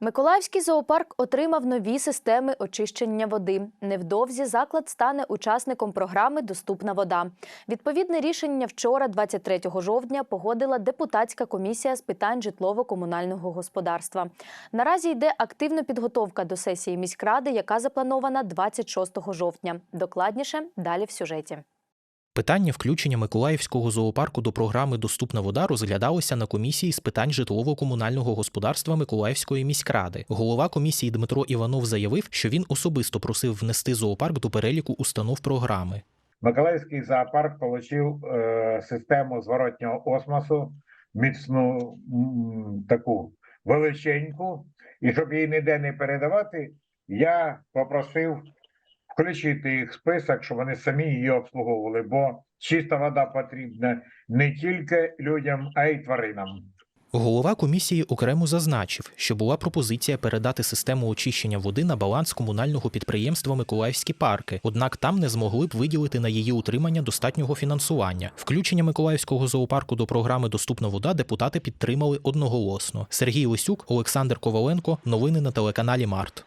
Миколаївський зоопарк отримав нові системи очищення води. Невдовзі заклад стане учасником програми Доступна вода. Відповідне рішення вчора, 23 жовтня, погодила депутатська комісія з питань житлово-комунального господарства. Наразі йде активна підготовка до сесії міськради, яка запланована 26 жовтня. Докладніше далі в сюжеті. Питання включення Миколаївського зоопарку до програми Доступна вода розглядалося на комісії з питань житлово-комунального господарства Миколаївської міськради. Голова комісії Дмитро Іванов заявив, що він особисто просив внести зоопарк до переліку установ програми. Миколаївський зоопарк отримав е, систему зворотнього осмосу, міцну таку величеньку, і щоб її ніде не передавати, я попросив включити їх в список, щоб вони самі її обслуговували, бо чиста вода потрібна не тільки людям, а й тваринам. Голова комісії окремо зазначив, що була пропозиція передати систему очищення води на баланс комунального підприємства Миколаївські парки, однак там не змогли б виділити на її утримання достатнього фінансування. Включення Миколаївського зоопарку до програми Доступна вода депутати підтримали одноголосно. Сергій Лисюк, Олександр Коваленко. Новини на телеканалі Март.